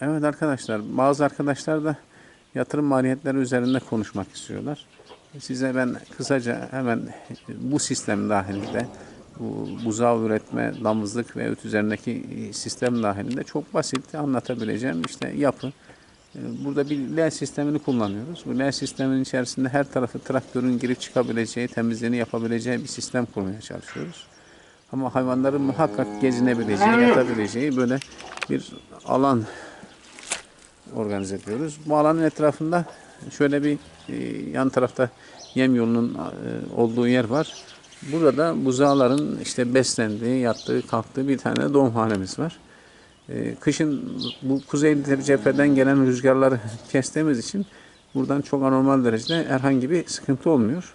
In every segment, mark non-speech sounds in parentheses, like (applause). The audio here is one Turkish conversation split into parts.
Evet arkadaşlar, bazı arkadaşlar da yatırım maliyetleri üzerinde konuşmak istiyorlar. Size ben kısaca hemen bu sistem dahilinde, bu buzağı üretme, damızlık ve öt üzerindeki sistem dahilinde çok basit anlatabileceğim işte yapı. Burada bir L sistemini kullanıyoruz. Bu L sistemin içerisinde her tarafı traktörün girip çıkabileceği, temizliğini yapabileceği bir sistem kurmaya çalışıyoruz. Ama hayvanların muhakkak gezinebileceği, yatabileceği böyle bir alan organize ediyoruz. Bu alanın etrafında şöyle bir e, yan tarafta yem yolunun e, olduğu yer var. Burada da buzağların işte beslendiği, yattığı, kalktığı bir tane doğumhanemiz var. E, Kışın bu kuzey cepheden gelen rüzgarları (laughs) kestiğimiz için buradan çok anormal derecede herhangi bir sıkıntı olmuyor.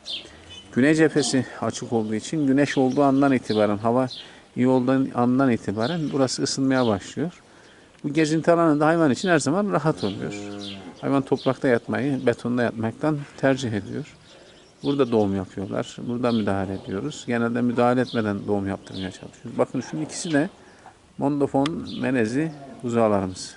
Güney cephesi açık olduğu için güneş olduğu andan itibaren, hava iyi olduğu andan itibaren burası ısınmaya başlıyor. Bu gezinti alanı da hayvan için her zaman rahat oluyor. Hayvan toprakta yatmayı, betonda yatmaktan tercih ediyor. Burada doğum yapıyorlar. Burada müdahale ediyoruz. Genelde müdahale etmeden doğum yaptırmaya çalışıyoruz. Bakın şunun ikisi de Mondofon melezi buzağlarımız.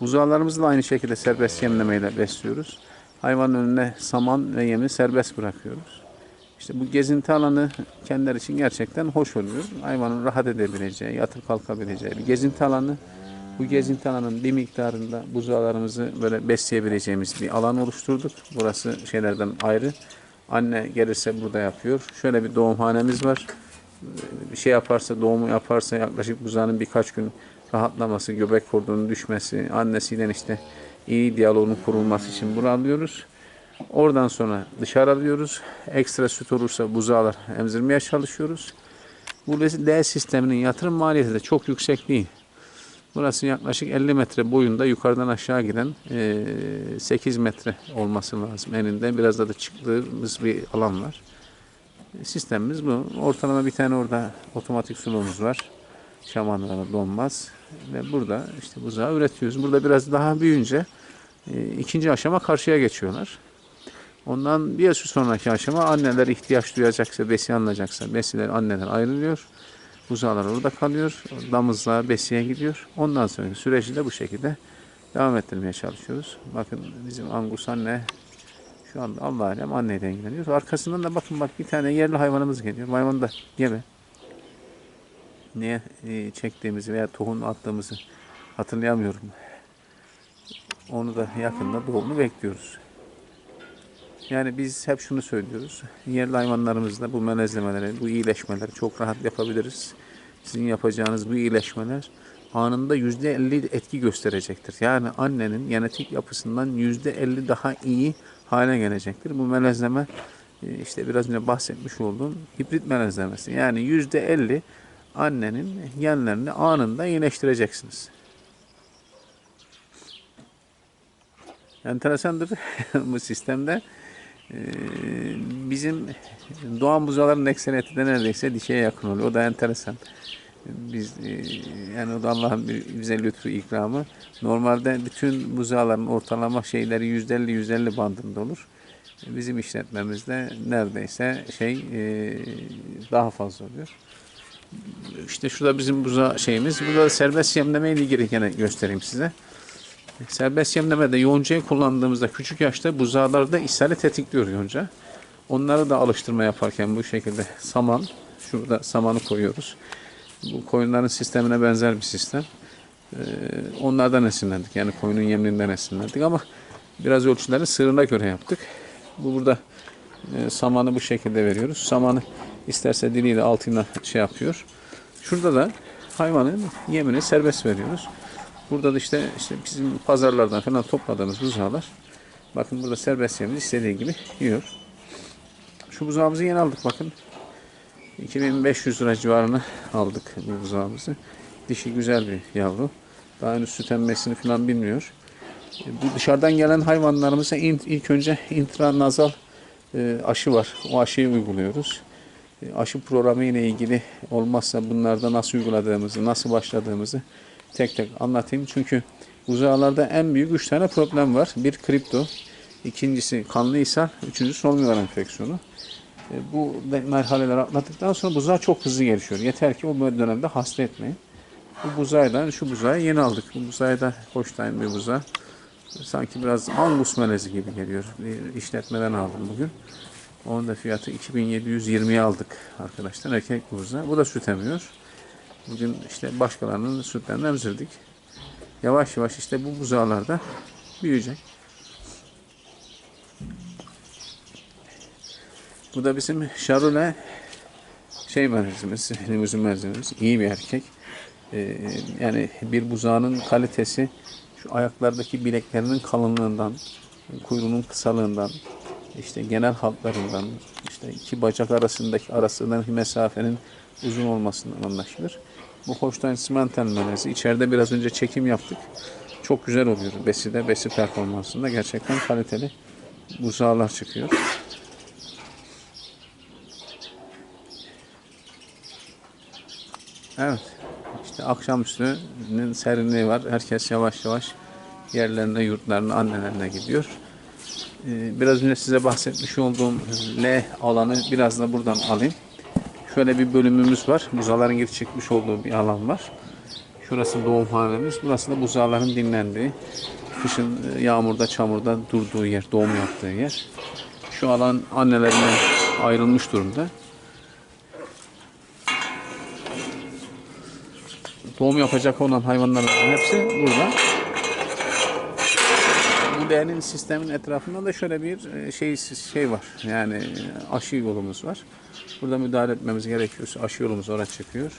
Buzağlarımızı da aynı şekilde serbest yemlemeyle besliyoruz. Hayvanın önüne saman ve yemi serbest bırakıyoruz. İşte bu gezinti alanı kendileri için gerçekten hoş oluyor. Hayvanın rahat edebileceği, yatıp kalkabileceği bir gezinti alanı. Bu gezinti alanının bir miktarında buzağlarımızı böyle besleyebileceğimiz bir alan oluşturduk. Burası şeylerden ayrı. Anne gelirse burada yapıyor. Şöyle bir doğumhanemiz var. Bir şey yaparsa, doğumu yaparsa yaklaşık buzağının birkaç gün rahatlaması, göbek kordonun düşmesi, annesiyle işte iyi diyaloğun kurulması için bunu alıyoruz. Oradan sonra dışarı alıyoruz. Ekstra süt olursa buzağlar emzirmeye çalışıyoruz. Bu D sisteminin yatırım maliyeti de çok yüksek değil. Burası yaklaşık 50 metre boyunda yukarıdan aşağı giden eee, 8 metre olması lazım eninde. Biraz da da çıktığımız bir alan var. Sistemimiz bu. Ortalama bir tane orada otomatik sulumuz var. Şamanlara donmaz. Ve burada işte buzağı üretiyoruz. Burada biraz daha büyüyünce e, ikinci aşama karşıya geçiyorlar. Ondan bir sonraki aşama anneler ihtiyaç duyacaksa, besi alınacaksa besiler anneden ayrılıyor. Buzağlar orada kalıyor. Damızlığa besiye gidiyor. Ondan sonraki süreci de bu şekilde devam ettirmeye çalışıyoruz. Bakın bizim Angus anne şu anda Allah alem anneyle ilgileniyor. Arkasından da bakın bak bir tane yerli hayvanımız geliyor. Hayvanı da yeme. Niye e, çektiğimizi veya tohum attığımızı hatırlayamıyorum. Onu da yakında doğumunu bekliyoruz. Yani biz hep şunu söylüyoruz. Yerli hayvanlarımızda bu melezlemeleri, bu iyileşmeleri çok rahat yapabiliriz. Sizin yapacağınız bu iyileşmeler anında %50 etki gösterecektir. Yani annenin genetik yapısından %50 daha iyi hale gelecektir. Bu melezleme e, işte biraz önce bahsetmiş olduğum hibrit melezlemesi. Yani %50 annenin genlerini anında iyileştireceksiniz. Enteresandır (laughs) bu sistemde. Ee, bizim doğan buzaların ekseriyeti de neredeyse dişeye yakın oluyor. O da enteresan. Biz e, yani o da Allah'ın bize lütfu ikramı. Normalde bütün buzaların ortalama şeyleri %50 %50 bandında olur. Bizim işletmemizde neredeyse şey e, daha fazla oluyor. İşte şurada bizim buza şeyimiz. Burada da serbest yemleme ile ilgili gene göstereyim size. Serbest yemlemede yoncayı kullandığımızda küçük yaşta buzağlarda ishali tetikliyor yonca. Onları da alıştırma yaparken bu şekilde saman, şurada samanı koyuyoruz. Bu koyunların sistemine benzer bir sistem. Ee, onlardan esinlendik. Yani koyunun yemliğinden esinlendik ama biraz ölçüleri sığırına göre yaptık. Bu burada e, samanı bu şekilde veriyoruz. Samanı isterse diliyle altına şey yapıyor. Şurada da hayvanın yemini serbest veriyoruz. Burada da işte, işte bizim pazarlardan falan topladığımız buzağlar. Bakın burada serbest yemini istediği gibi yiyor. Şu buzağımızı yeni aldık bakın. 2500 lira civarını aldık bu buzağımızı. Dişi güzel bir yavru. Daha henüz süt emmesini falan bilmiyor. E, Bu dışarıdan gelen hayvanlarımıza ilk önce intranazal e, aşı var. O aşıyı uyguluyoruz. E, Aşı programı ile ilgili olmazsa bunlarda nasıl uyguladığımızı, nasıl başladığımızı tek tek anlatayım. Çünkü buzağlarda en büyük üç tane problem var. Bir kripto, ikincisi kanlı ishal, üçüncüsü solunum enfeksiyonu. E, Bu merhaleleri atlattıktan sonra buzağı çok hızlı gelişiyor. Yeter ki o dönemde hasta etmeyin. Bu buzaydan şu buzağı yeni aldık. Bu buzağı da Hoştayn bir buzağı. Sanki biraz Angus melezi gibi geliyor. Bir işletmeden aldım bugün. Onun da fiyatı 2720'ye aldık arkadaşlar. Erkek buzağı. Bu da süt emiyor. Bugün işte başkalarının sütlerini emzirdik. Yavaş yavaş işte bu buzağlar da büyüyecek. Bu da bizim Şarule şey benzimiz, limuzin benzimiz. iyi bir erkek. Ee, yani bir buzağının kalitesi şu ayaklardaki bileklerinin kalınlığından, kuyruğunun kısalığından, işte genel hatlarından, işte iki bacak arasındaki arasındaki mesafenin uzun olmasından anlaşılır. Bu Holstein Simmental melezi. İçeride biraz önce çekim yaptık. Çok güzel oluyor. Besi de, besi performansında gerçekten kaliteli buzağlar çıkıyor. Evet. İşte akşamüstünün serinliği var. Herkes yavaş yavaş yerlerine, yurtlarına, annelerine gidiyor. Ee, Biraz önce size bahsetmiş olduğum L alanı biraz da buradan alayım. Şöyle bir bölümümüz var. Buzaların girip çıkmış olduğu bir alan var. Şurası doğumhanemiz. Burası da buzağların dinlendiği, kışın e, yağmurda, çamurda durduğu yer, doğum yaptığı yer. Şu alan annelerine ayrılmış durumda. doğum yapacak olan hayvanların hepsi burada. Bu değerli sistemin etrafında da şöyle bir e, şey şey var. Yani e, aşı yolumuz var. Burada müdahale etmemiz gerekiyorsa aşı yolumuz oraya çıkıyor.